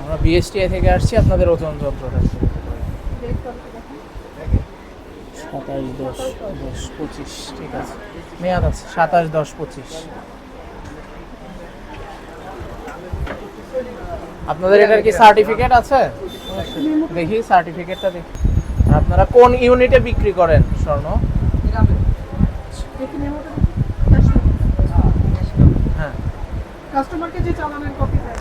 আমরা বিএসটিআই থেকে আসছি আপনাদের ওজন যন্ত্রটা সাতাশ দশ দশ পঁচিশ ঠিক আছে। মেয়াদ আছে সাতাশ দশ পঁচিশ। আপনাদের এটার কি সার্টিফিকেট আছে? দেখি সার্টিফিকেটটা দেখি। আপনারা কোন ইউনিটে বিক্রি করেন স্বর্ণ? হ্যাঁ। কাস্টমারকে যে চালানের কপি দেয়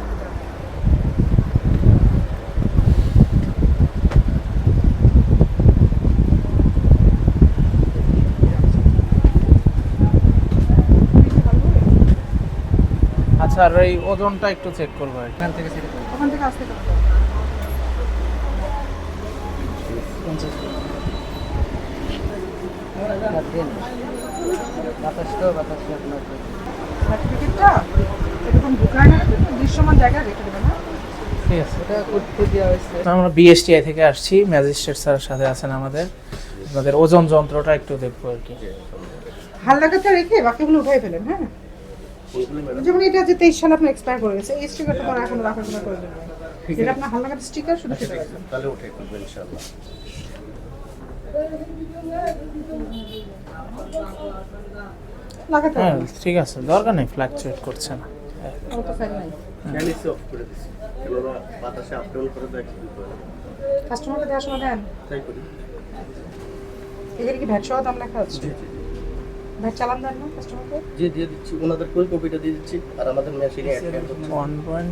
আচ্ছা আর এই ওজনটা একটু চেক করব। ওখান থেকে আসতে পারবে। সার্টিফিকেটটা এরকম ঢুকায় না দৃশ্যমান জায়গায় রেখে দেবে না ঠিক আছে। আমরা বিএসটিআই থেকে আসছি ম্যাজিস্ট্রেট স্যারের সাথে আছেন আমাদের। আপনাদের ওজন যন্ত্রটা একটু দেখব আর কি। হালনাগাদটা রেখে বাকিগুলো উঠাই ফেলেন হ্যাঁ? যেমন এটা যে তেইশ সালে আপনার এক্সপায়ার করে গেছে এই স্টিকারটা পরে এখন রাখার কোনো প্রয়োজন নেই। এটা আপনার হালনাগাদ স্টিকার শুধু সেটা রাখবেন তাহলে উঠে করব ইনশাল্লাহ লাগাতে হ্যাঁ ঠিক আছে দরকার নেই ফ্ল্যাকচুয়েট করছে না। আমার তো ফাইল নাই। ক্যালিসি অফ করে দিছি। কেননা বাতাসে আপ করে দেয় কি করে? কাস্টমারকে দেওয়ার সময় দেন। তাই করি। এখানে কি ভ্যাট সহ দাম লেখা আছে জি জি চালান দেন না কাস্টমারকে জি দিয়ে দিচ্ছি। ওনাদের কোই কপিটা দিয়ে দিচ্ছি আর আমাদের মেশিনে অ্যাড করছি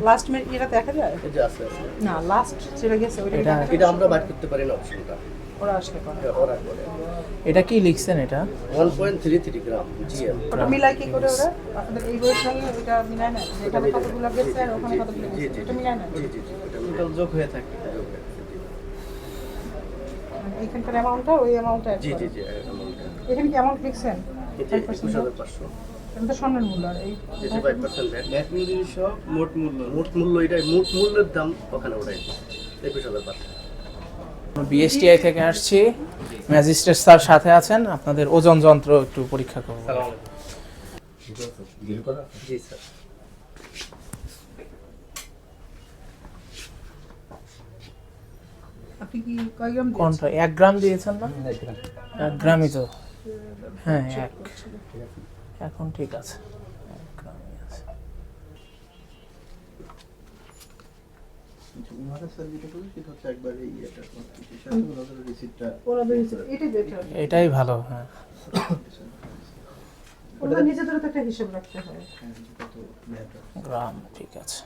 লাস্ট মিনিট এটা দেখা যায়? এই যে আছে আছে। না লাস্ট যেটা গেছে ওইটা কি এটা- দেখা যায়? এটা আমরা বাইর করতে পারি না অপশনটা ওরা আসলে করে ওরা করে। এটা কি লিখছেন এটা? One point three three gram GM ওটা মিলাই কি করে ওরা? আপনাদের এই বইয়ের সঙ্গে ওইটা মিলায় না এখানে কতগুলো গেছে আর ওখানে কতগুলো গেছে এটা মিলায় না জি জি জি টোটাল যোগ হয়ে থাকে। মানে অ্যামাউন্টটা ওই অ্যামাউন্টটা জি জি জি এখানে কি অ্যামাউন্ট লিখছেন? এই একুশ হাজার পাঁচশো এটা স্বর্ণের মূল্য আর এই এই ফাইভ পার্সেন্ট ভ্যাট সহ মোট মূল্য। মোট মূল্য এটাই মোট মূল্যের দাম ওখানে ওটাই একুশ হাজার পাঁচশো বিএসটিআই থেকে আসছি। ম্যাজিস্ট্রেট স্যার সাথে আছেন। আপনাদের ওজন যন্ত্র একটু পরীক্ষা করব। জি স্যার। আপনি কি কয় গ্রাম কোনটা? এক গ্রাম দিয়েছেন না? এক গ্রামই তো। হ্যাঁ এক। এখন ঠিক আছে। এটাই ভালো হ্যাঁ। ওরা নিজেদের তো একটা হিসাব রাখতে হয়। গ্রাম ঠিক আছে।